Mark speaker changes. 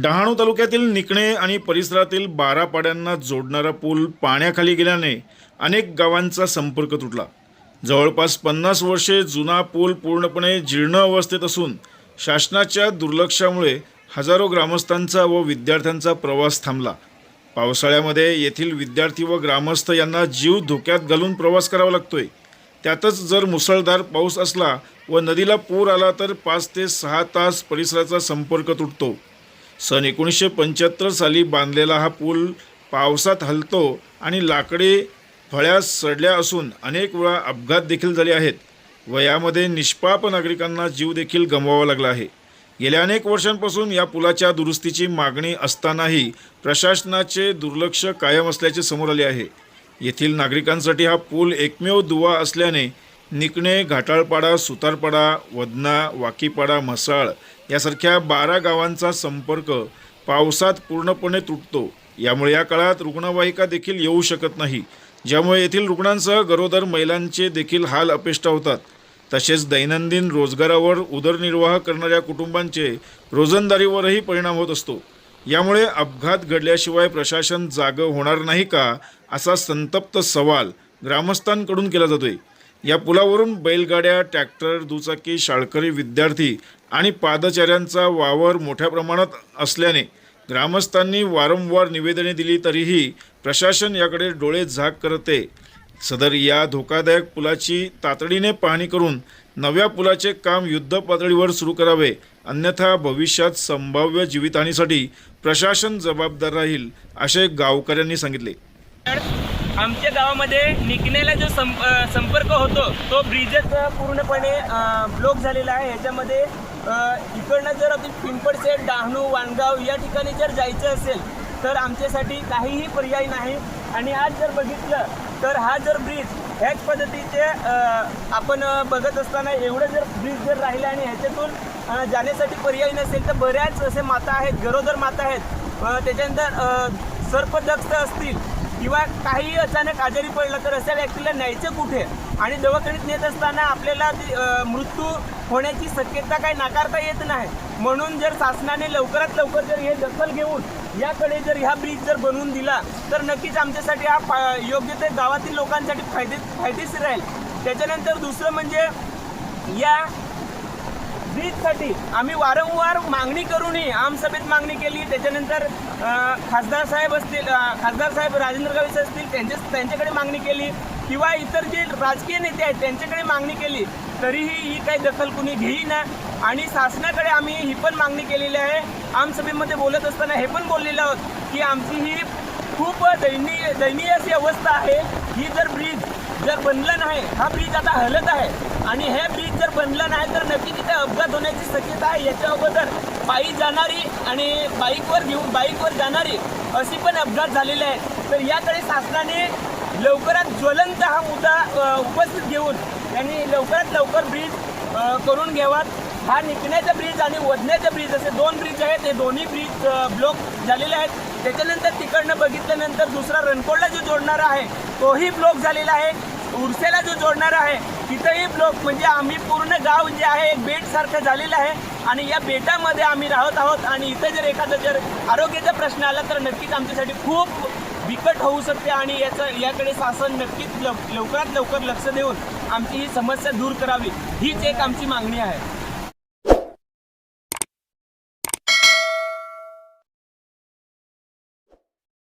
Speaker 1: डहाणू तालुक्यातील निकणे आणि परिसरातील बारा पाड्यांना जोडणारा पूल पाण्याखाली गेल्याने अनेक गावांचा संपर्क तुटला. जवळपास पन्नास वर्षे जुना पूल पूर्णपणे जीर्ण अवस्थेत असून शासनाच्या दुर्लक्षामुळे हजारो ग्रामस्थांचा व विद्यार्थ्यांचा प्रवास थांबला. पावसाळ्यामध्ये येथील विद्यार्थी व ग्रामस्थ यांना जीव धोक्यात घालून प्रवास करावा लागतोय. त्यातच जर मुसळधार पाऊस असला व नदीला पूर आला तर पाच ते सहा तास परिसराचा संपर्क तुटतो. सन एकोणीसशे पंच्याहत्तर साली बांधलेला हा पूल पावसात हलतो आणि लाकडे फळ्या सडल्या असून अनेक वेळा अपघात देखील झाले आहेत व यामध्ये निष्पाप नागरिकांना जीव देखील गमवावा लागला आहे. गेल्या अनेक वर्षांपासून या पुलाच्या दुरुस्तीची मागणी असतानाही प्रशासनाचे दुर्लक्ष कायम असल्याचे समोर आले आहे. येथील नागरिकांसाठी हा पूल एकमेव दुवा असल्याने निकणे घाटाळपाडा सुतारपाडा वदना वाकीपाडा म्हसाळ यासारख्या बारा गावांचा संपर्क पावसात पूर्णपणे तुटतो. यामुळे या काळात रुग्णवाहिका देखील येऊ शकत नाही. ज्यामुळे येथील रुग्णांसह गरोदर महिलांचे देखील हाल अपेष्टा होतात. तसेच दैनंदिन रोजगारावर उदरनिर्वाह करणाऱ्या कुटुंबांचे रोजंदारीवरही परिणाम होत असतो. यामुळे अपघात घडल्याशिवाय प्रशासन जागं होणार नाही का असा संतप्त सवाल ग्रामस्थांकडून केला जातोय. या पुलावरून बैलगाड्या ट्रॅक्टर दुचाकी शाळकरी विद्यार्थी आणि पादचाऱ्यांचा वावर मोठ्या प्रमाणात असल्याने ग्रामस्थांनी वारंवार निवेदने दिली तरीही प्रशासन याकडे डोळे झाक करते. सदर या धोकादायक पुलाची तातडीने पाहणी करून नव्या पुलाचे काम युद्ध पातळीवर सुरू करावे अन्यथा भविष्यात संभाव्य जीवितहानीसाठी प्रशासन जबाबदार राहील असे गावकऱ्यांनी सांगितले.
Speaker 2: आमच्या गावामध्ये निघण्याला जो संप संपर्क होतो तो ब्रिजच पूर्णपणे ब्लॉक झालेला आहे. याच्यामध्ये इकडनं जर आपण पिंपळसेट डहाणू वाणगाव या ठिकाणी जर जायचं असेल तर आमच्यासाठी काहीही पर्याय नाही. आणि आज जर बघितलं तर हा जर ब्रिज ह्याच पद्धतीचे आपण बघत असताना एवढं जर ब्रिज जर राहिलं आणि ह्याच्यातून जाण्यासाठी पर्याय नसेल तर बऱ्याच असे माता आहेत गरोदर माता आहेत. त्याच्यानंतर अ, असतील किंवा काही अचानक आजारी पडलं तर अशा व्यक्तीला न्यायचं कुठे? आणि दवाखान्यात नेत असताना आपल्याला मृत्यू होण्याची शक्यता काही नाकारता येत नाही. म्हणून जर शासनाने लवकरात लवकर जर हे दखल घेऊन याकडे जर ह्या ब्रिज जर बनवून दिला तर नक्कीच आमच्यासाठी हा फा- योग्य ते गावातील लोकांसाठी फायदे फायदेशीर राहील. त्याच्यानंतर दुसरं म्हणजे या वीजसाठी आम्ही वारंवार मागणी करूनही आमसभेत मागणी केली. त्याच्यानंतर खासदार साहेब असतील खासदार साहेब राजेंद्र गाविस असतील त्यांच्या त्यांच्याकडे मागणी केली. किंवा इतर जे राजकीय नेते आहेत त्यांच्याकडे मागणी केली. तरीही ही काही दखल कुणी घेईना आणि शासनाकडे आम्ही ही पण मागणी केलेली आहे. आमसभेमध्ये बोलत असताना हे पण बोललेलं आहोत की आमची ही खूप दयनीय दयनीय अशी अवस्था आहे. ही जर ब्रिज जर बनलं नाही हा ब्रिज आता हलत आहे. आणि हे ब्रिज जर बनलं नाही तर नक्की तिथे अपघात होण्याची शक्यता आहे. याच्या अगोदर पायी जाणारी आणि बाईकवर घेऊन बाईकवर जाणारी अशी पण अपघात झालेले आहेत. तर याकडे शासनाने लवकरात ज्वलंत हा मुद्दा उपस्थित घेऊन त्यांनी लवकरात लवकर ब्रिज करून घ्यावात. हा निकण्याचा ब्रिज आणि वजण्याचा ब्रिज असे दोन ब्रिज आहेत. हे दोन्ही ब्रिज ब्लॉक झालेले आहेत. त्याच्यानंतर तिकडनं नंतर दुसरा रणकोडला जो जोडणारा आहे? तोही ब्लॉक झालेला आहे. उरसेला जो जोडणारा आहे तिथंही ब्लॉक म्हणजे आम्ही पूर्ण गाव जे आहे एक बेटसारखं झालेलं आहे. आणि या बेटामध्ये आम्ही राहत आहोत. आणि इथं जर एखादा जर आरोग्याचा प्रश्न आला तर नक्कीच आमच्यासाठी खूप बिकट होऊ शकते. आणि याचं याकडे शासन नक्कीच लव लवकरात लवकर लक्ष देऊन आमची ही समस्या दूर करावी. हीच एक आमची मागणी आहे.